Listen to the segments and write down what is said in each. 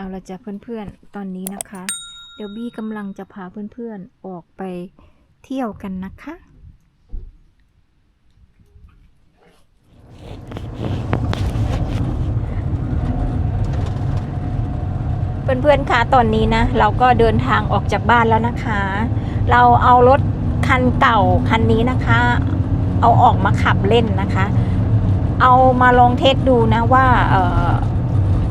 เอาละจ้ะเพื่อนๆ ตอนนี้นะคะ เดี๋ยวบี้กำลังจะพาเพื่อนๆ ออกไปเที่ยวกันนะคะ เพื่อนๆ คะตอนนี้นะ เราก็เดินทางออกจากบ้านแล้วนะคะ เราเอารถคันเก่าคันนี้นะคะ เอาออกมาขับเล่นนะคะ เอามาลองเทสดูนะว่าเออ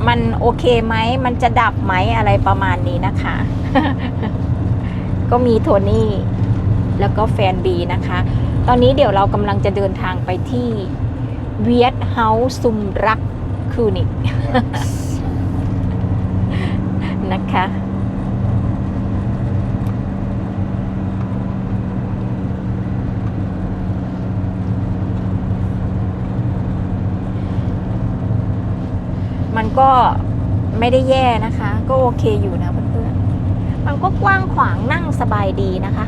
มันโอเคไหม มันจะดับไหมอะไรประมาณนี้นะคะ ก็มีโทนี่ แล้วก็แฟนบีนะคะ ตอนนี้เดี๋ยวเรากำลังจะเดินทางไปที่เวียดเฮาส์ซุมรักคลินิกนะคะ ก็ไม่ได้แย่นะคะ ก็โอเคอยู่นะเพื่อนๆมันก็กว้างขวางนั่งสบายดีนะคะ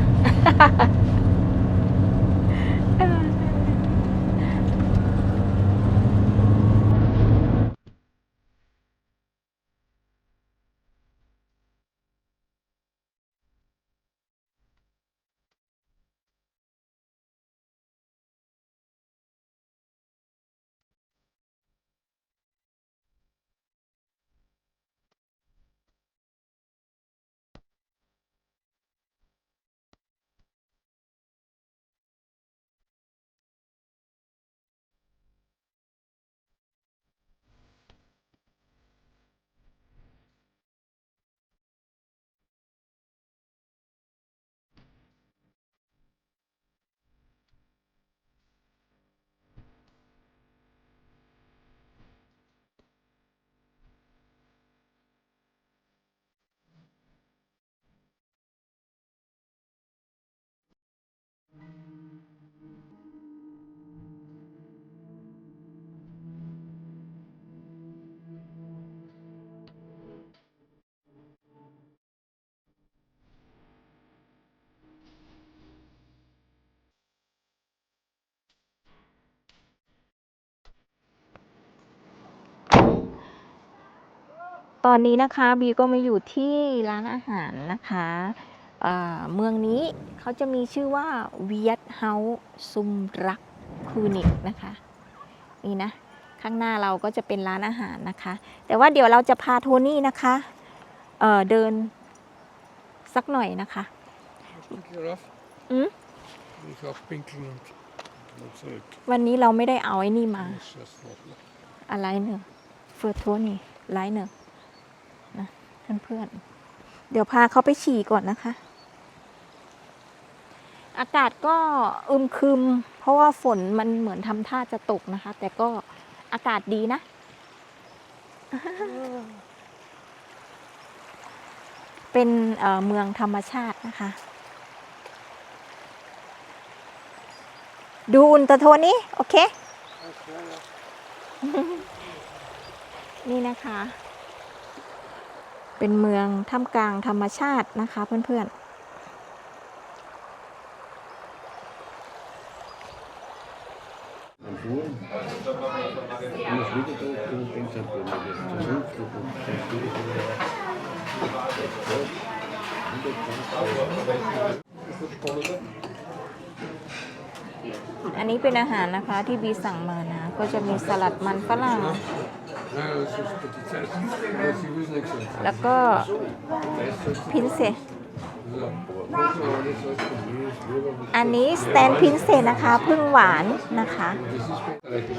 ตอนนี้นะคะบีก็มาอยู่ที่ร้านอาหารนะคะเอ่อเมืองนี้เขาจะมีชื่อว่าเวียดเฮาส์ซุมรักคลินิกนะคะนี่นะข้างหน้าเราก็จะเป็นร้านอาหารนะคะ แต่ว่าเดี๋ยวเราจะพาโทนี่นะคะเอ่อเดินสักหน่อยนะคะ Pink eraf. Hm? Die gaat pinkelen. Dat zeg ik. วันนี้เราไม่ได้เอาไอ้นี่มา Dus dat is nog wel. อะไรเนอะเฟิร์โทนี่ไลท์เนอะนะ เพื่อนๆ เดี๋ยวพาเขาไปฉี่ก่อนนะคะ อากาศก็อึมครึม เพราะว่าฝนมันเหมือนทำท่าจะตกนะคะ แต่ก็อากาศดีนะ เป็นเอ่อเมืองธรรมชาตินะคะ ดูอุนตะโทนี้ โอเค นี่นะคะ เป็นเมืองท่ามกลางธรรมชาตินะคะ เพื่อนๆ อันนี้เป็นอาหารนะคะที่บีสั่งมานะ ก็จะมีสลัดมันฝรั่ง แล้วก็พินเซ Ja. Dat is wat gebeurt. อันนี้สแตนพินเซนะคะพึ่งหวานนะคะ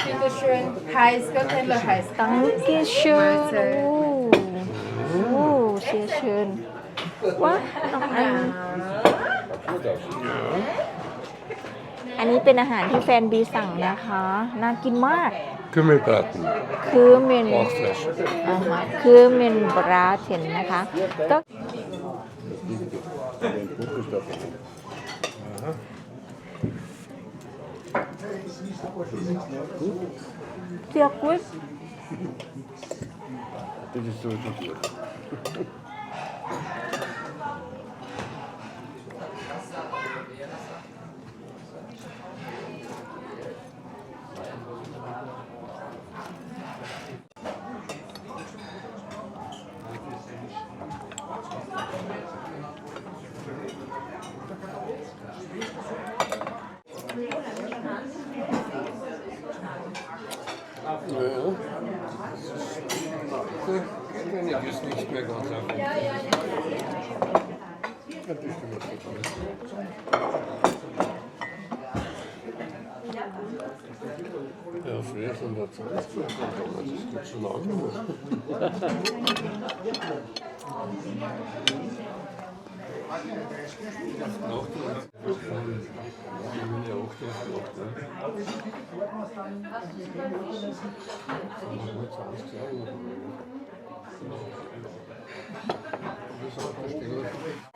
Dankeschön. Heiß, Gott Händler heiß. ตังกิเชิญโอ้โหเชียเชิญว้าน้องอัน อันนี้เป็นอาหารที่แฟนบีสั่งนะคะ น่ากินมาก Kunnen we praten? คือเมน Wachtfles. อ่าฮะคือเมนบราเทนนะคะ ก็ Een kookstap. Sehr gut. Dit is zo natuurlijk. Ja. Ja, früher sind wir zu uns gekommen, das gibt schon lange nicht mehr. Ja, auch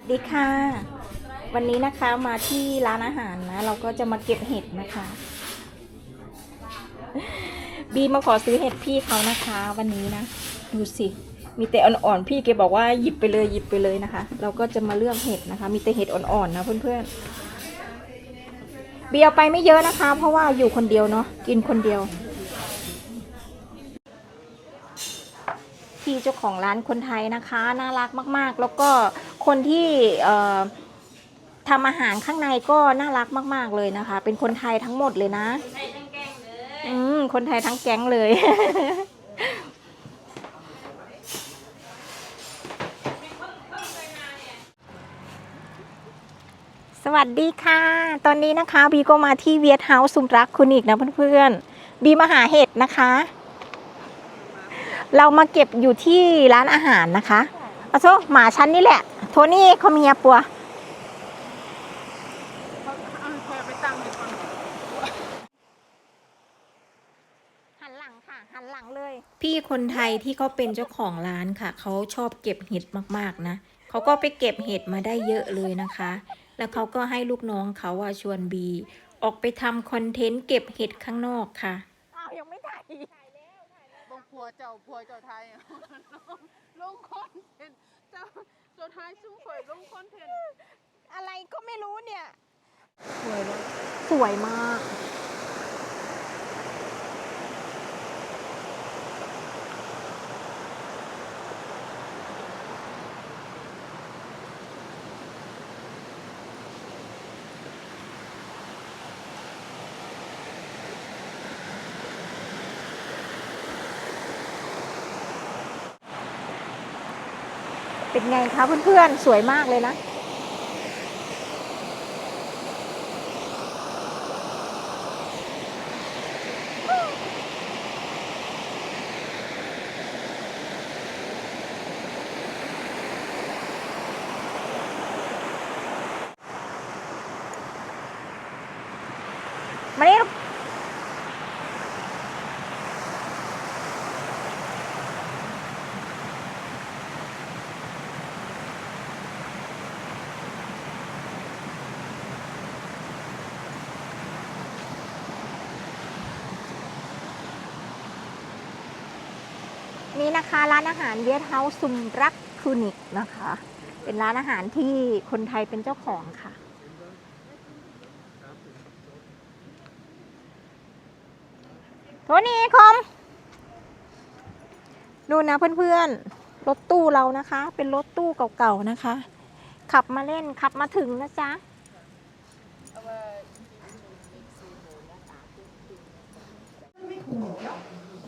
ดีค่ะ วันนี้นะคะมาที่ร้านอาหารนะ เราก็จะมาเก็บเห็ดนะคะ บีมาขอซื้อเห็ดพี่เขานะคะ วันนี้นะ ดูสิ มีแต่อ่อนๆ พี่แกบอกว่าหยิบไปเลยหยิบไปเลยนะคะ เราก็จะมาเลือกเห็ดนะคะ มีแต่เห็ดอ่อนๆนะเพื่อนๆ บีเอาไปไม่เยอะนะคะ เพราะว่าอยู่คนเดียวเนาะ กินคนเดียว พี่เจ้าของร้านคนไทยนะคะ น่ารักมาก ๆ แล้วก็คนที่เอ่อทำอาหารข้างในก็น่ารักมาก ๆ เลยนะคะ เป็นคนไทยทั้งหมดเลยนะ อืมคนไทยทั้งแก๊งเลย สวัสดีค่ะ ตอนนี้นะคะบีก็มาที่เวียดเฮาส์ซุมรักคุณอีกนะเพื่อนๆบีมาหาเห็ดนะคะ เรามาเก็บอยู่ที่ร้านอาหารนะคะเอาโซหมาฉันนี่แหละ โทนี่เขาเมียปัวหันหลังค่ะหันหลังเลยพี่คนไทยที่เขาเป็นเจ้าของร้านค่ะ เขาชอบเก็บเห็ดมากๆนะเขาก็ไปเก็บเห็ดมาได้เยอะเลยนะคะ แล้วเขาก็ให้ลูกน้องเขาว่าชวนบี ออกไปทำคอนเทนต์เก็บเห็ดข้างนอกค่ะอ้าวยังไม่ถ่าย บางผัวเจ้าผัวเจ้าไทยลงคอนเทนต์เจ้าเจ้าไทยสู้ข่อยลงคอนเทนต์อะไรก็ไม่รู้เนี่ย สวยเลยสวยมาก เป็นไงคะเพื่อนๆ สวยมากเลยนะ นี่นะคะร้านอาหารเวียดเฮาส์ซุมรักคลินิกนะคะ เป็นร้านอาหารที่คนไทยเป็นเจ้าของค่ะ โทนี่คอม ดูนะเพื่อนๆ รถตู้เรานะคะ เป็นรถตู้เก่าๆนะคะ ขับมาเล่นขับมาถึงนะจ๊ะ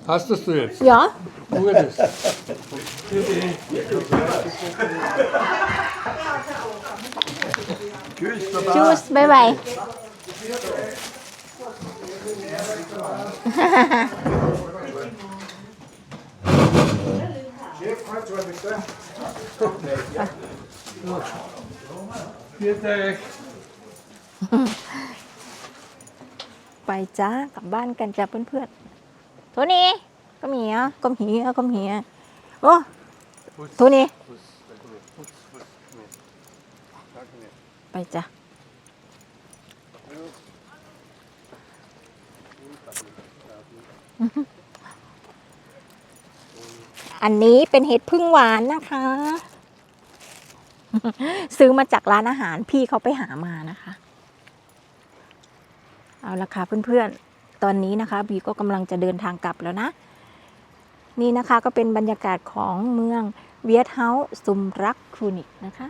Hast das du jetzt? เหรอ Gutes. จูสบายบาย Vierte. ไปจ้ากลับบ้านกันจ้ะเพื่อนๆ โทนี่ก็มีอะก็มีอะก็มีอะโอ้โทนี่ไปจ้ะอันนี้เป็นเห็ดพึ่งหวานนะคะ ซื้อมาจากร้านอาหารพี่เขาไปหามานะคะ เอาละค่ะเพื่อนๆ ตอนนี้นะคะบีก็กำลังจะเดินทางกลับแล้วนะ นี่นะคะก็เป็นบรรยากาศของเมืองเวียดเฮาส์ซุมรักครูนิกนะคะ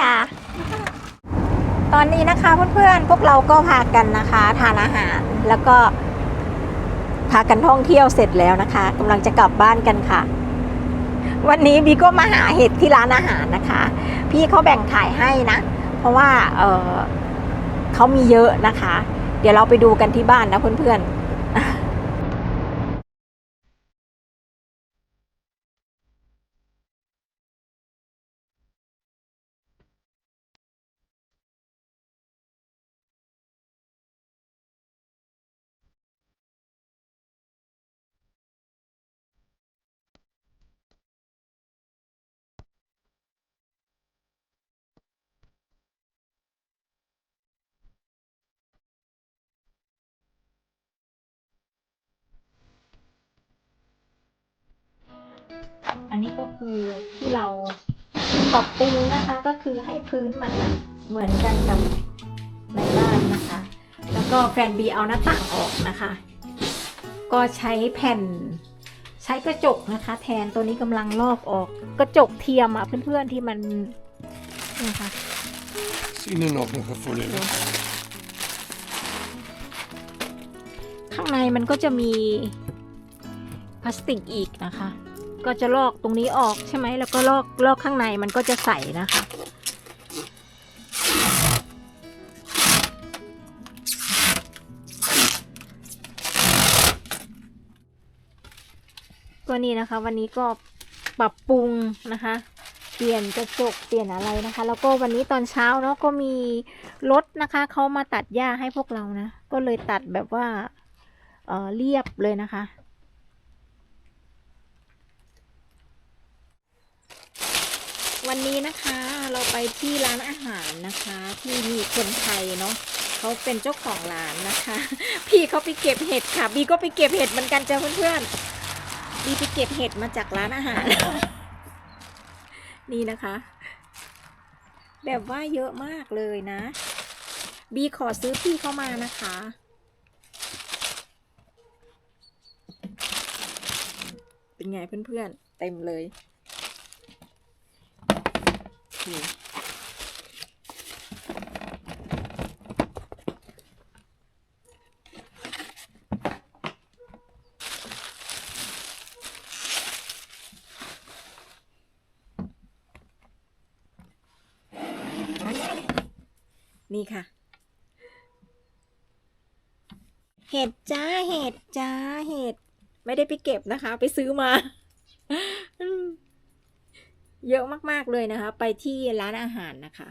ดา ตอนนี้นะคะเพื่อนๆพวกเราก็พากันนะคะ ทานอาหารแล้วก็พากันท่องเที่ยวเสร็จแล้วนะคะกำลังจะกลับบ้านกันค่ะ วันนี้บีก็มาหาเห็ดที่ร้านอาหารนะคะ พี่เขาแบ่งขายให้นะ เพราะว่าเเขามีเยอะนะคะ เดี๋ยวเราไปดูกันที่บ้านนะเพื่อนๆ นนี้ก็คือที่เราปรับปรุงนะคะก็คือให้พื้นมันเหมือนกันกับในบ้านนะคะ แล้วก็แฟนบีเอาหน้าต่างออกนะคะ ก็ใช้แผ่นใช้กระจกนะคะ แทนตัวนี้กำลังลอกออกกระจกเทียมอะเพื่อนๆที่มันนี่ค่ะ Zie je nog nog gevonden? ข้างในมันก็จะมีพลาสติกอีกนะคะ ก็จะลอกตรงนี้ออกใช่ไหมแล้วก็ลอกลอกข้างในมันก็จะใสนะคะ ก็นี่นะคะ วันนี้ก็ปรับปรุงนะคะ เปลี่ยนกระจกเปลี่ยนอะไรนะคะ แล้วก็วันนี้ตอนเช้าเนาะก็มีรถนะคะเขามาตัดหญ้าให้พวกเรานะ ก็เลยตัดแบบว่าเออเรียบเลยนะคะ วันนี้นะคะเราไปที่ร้านอาหารนะคะ ที่มีคนไทยเนาะเขาเป็นเจ้าของร้านนะคะ พี่เขาไปเก็บเห็ดค่ะ บีก็ไปเก็บเห็ดเหมือนกันจ้ะเพื่อนๆบีไปเก็บเห็ดมาจากร้านอาหาร นี่นะคะ แบบว่าเยอะมากเลยนะ บีขอซื้อพี่เข้ามานะคะเป็นไงเพื่อนๆเต็มเลย นี่นี่ค่ะ เห็ดจ้า เห็ดจ้า เห็ด ไม่ได้ไปเก็บนะคะ ไปซื้อมา เยอะมาก ๆ เลยนะคะ ไปที่ร้านอาหารนะคะ